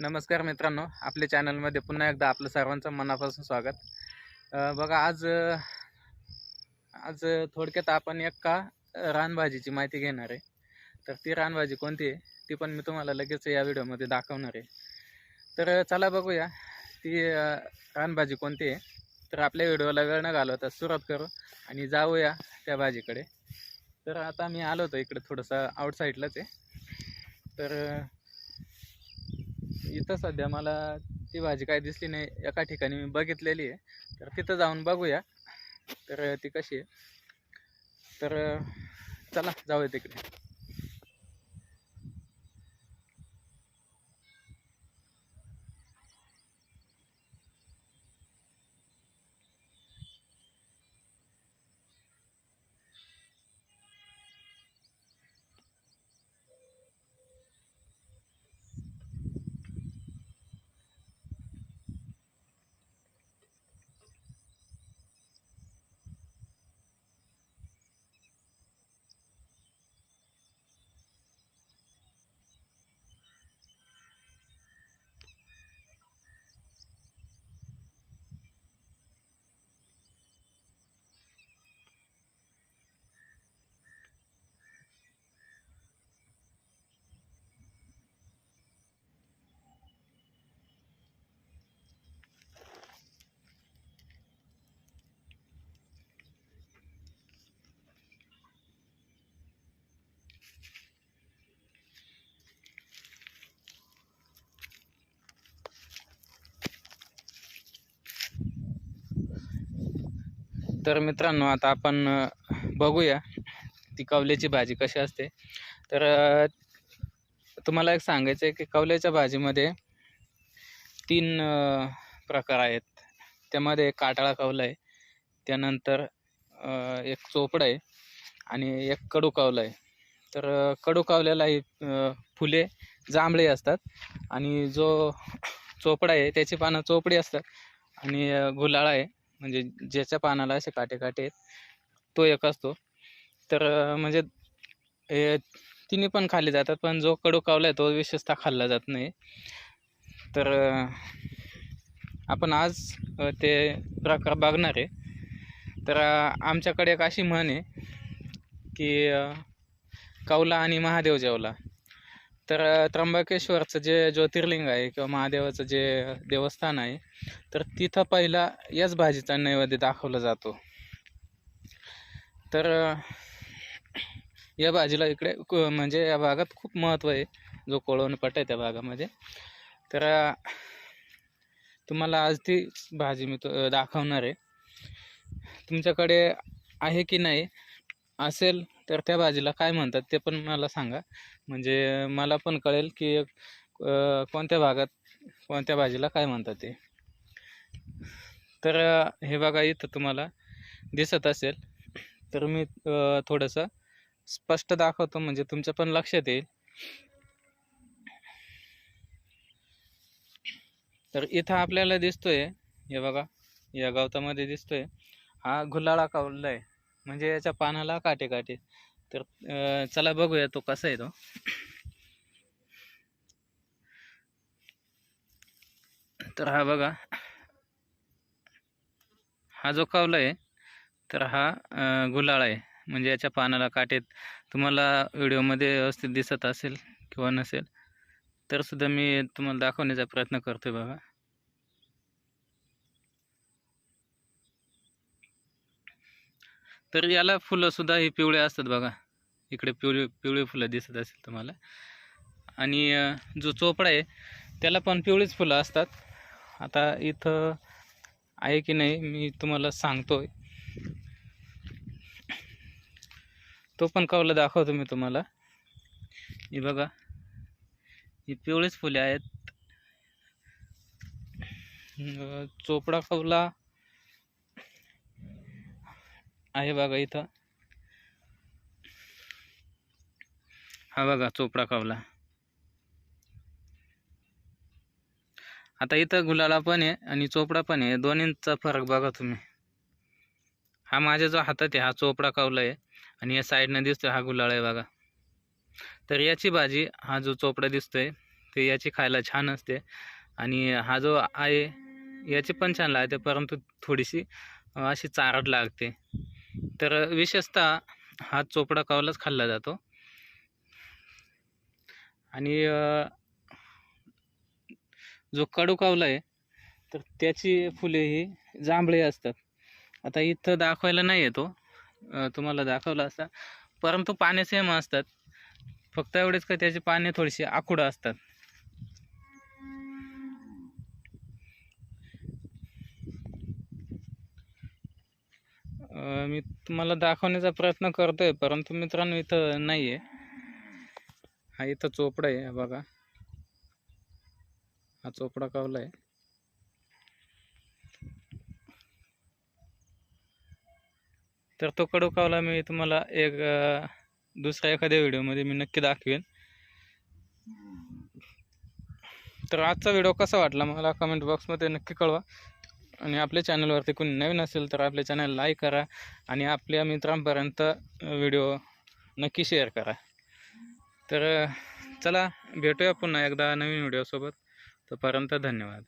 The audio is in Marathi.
नमस्कार मित्रांनो आपल्या चॅनलमध्ये पुन्हा एकदा आपलं सर्वांचं मनापासून स्वागत. बघा आज आज थोडक्यात आपण एक का रानभाजीची माहिती घेणार आहे. तर ती रानभाजी कोणती आहे ती पण मी तुम्हाला लगेच या व्हिडिओमध्ये दाखवणार आहे. तर चला बघूया ती रानभाजी कोणती आहे. तर आपल्या व्हिडिओला वेळ न घालवता सुरुवात करू आणि जाऊया त्या भाजीकडे. तर आता मी आलो होतो इकडे थोडंसं आउटसाईडलाच आहे. तर इथं सध्या मला ती भाजी काय दिसली नाही. एका ठिकाणी मी बघितलेली आहे. तर तिथं जाऊन बघूया. तर ती कशी आहे? तर चला जाऊया तिकडे. तर मित्रांनो आता आपण बघूया ती कवल्याची भाजी कशी असते. तर तुम्हाला एक सांगायचं आहे की कवल्याच्या भाजीमध्ये तीन प्रकार आहेत. त्यामध्ये एक काटाळा कवला आहे त्यानंतर एक चोपडा आहे आणि एक कडू कवला आहे. तर कडू कावल्यालाही फुले जांभळे असतात आणि जो चोपडा आहे त्याची पानं चोपडी असतात आणि गुलाळा आहे. म्हणजे ज्याच्या पानाला असे काटे काटे आहेत तो एक असतो. तर म्हणजे हे तिन्ही पण खाल्ले जातात पण जो कडू कावला आहे तो विशेषतः खाल्ला जात नाही. तर आपण आज ते प्रकार बघणार आहे. तर आमच्याकडे एक अशी म्हण आहे की कावला कौला आणि महादेव जेवला. तर त्र्यंबकेश्वरचं जे ज्योतिर्लिंग आहे किंवा महादेवाचं जे देवस्थान आहे तर तिथं पहिला याच भाजीचा नैवेद्य दाखवला जातो. तर या भाजीला इकडे म्हणजे या भागात खूप महत्त्व आहे जो कोळवणपट आहे त्या भागामध्ये. तर तुम्हाला आज ती भाजी मी तो दाखवणार आहे. तुमच्याकडे आहे की नाही? असेल तर त्या भाजीला काय म्हणतात ते पण मला सांगा. म्हणजे मला पण कळेल की कोणत्या भागात कोणत्या भाजीला काय म्हणतात ते. तर हे बघा इथं तुम्हाला दिसत असेल. तर मी थोडंसं स्पष्ट दाखवतो म्हणजे तुमच्या पण लक्षात येईल. तर इथं आपल्याला दिसतोय हे बघा या गवतामध्ये दिसतोय. हा गुलाळा कावला आहे म्हणजे याच्या पानाला काटे काटे. तर चला बघूया तो कसा आहे तो. तर हा बघा. हा जो कावला आहे तर हा गुलाळ आहे. म्हणजे याच्या पानाला काटेत तुम्हाला व्हिडिओमध्ये व्यवस्थित दिसत असेल किंवा नसेल तर सुद्धा मी तुम्हाला दाखवण्याचा प्रयत्न करतोय बघा. तर याला फुलंसुद्धा हे ही पिवळे असतात बघा. इकडे पिवळी पिवळी फुलं दिसत असेल तुम्हाला. आणि जो चोपडा आहे त्याला पण पिवळीच फुलं असतात. आता इथं आहे की नाही मी तुम्हाला सांगतोय. तो पण कवला दाखवतो मी तुम्हाला. ही बघा. ही पिवळीच फुले आहेत. चोपडा कवला आहे बघा इथं. हा बघा चोपडा कावला आता इथं गुलाला पण आहे आणि चोपडा पण आहे. दोन्हींचा फरक बघा तुम्ही. हा माझ्या जो हातात आहे हा चोपडा कावला आहे आणि या साईडनं दिसतोय हा गुलाळ आहे बघा. तर याची भाजी हा जो चोपडा दिसतोय ते याची खायला छान असते. आणि हा जो आहे याची पण छान लागते परंतु थोडीशी अशी चारट लागते. तर विशेषतः हा चोपडा कावलाच खाल्ला जातो. आणि जो कडू कावला आहे तर त्याची फुले ही जांभळी असतात. आता इथं दाखवायला नाही येतो. तुम्हाला दाखवला असता. परंतु पाने सेम असतात. फक्त एवढेच का त्याची पाने थोडीशी आखुडं असतात अ, मी तुम्हाला दाखवण्याचा प्रयत्न करतोय परंतु मित्रांनो इथं नाही आहे हा इथं चोपडा आहे हा बघा. हा चोपडा कावला आहे. तर तो कडू कावला मी तुम्हाला एक दुसऱ्या एखाद्या व्हिडिओमध्ये मी नक्की दाखवेन. तर आजचा व्हिडिओ कसा वाटला मला कमेंट बॉक्समध्ये नक्की कळवा. आणि आपल्या चॅनलवरती कोणी नवीन असेल तर आपल्या चॅनल लाईक करा आणि आपल्या मित्रांपर्यंत व्हिडिओ नक्की शेअर करा. तर चला भेटूया पुन्हा एकदा नवीन व्हिडिओसोबत. तोपर्यंत धन्यवाद.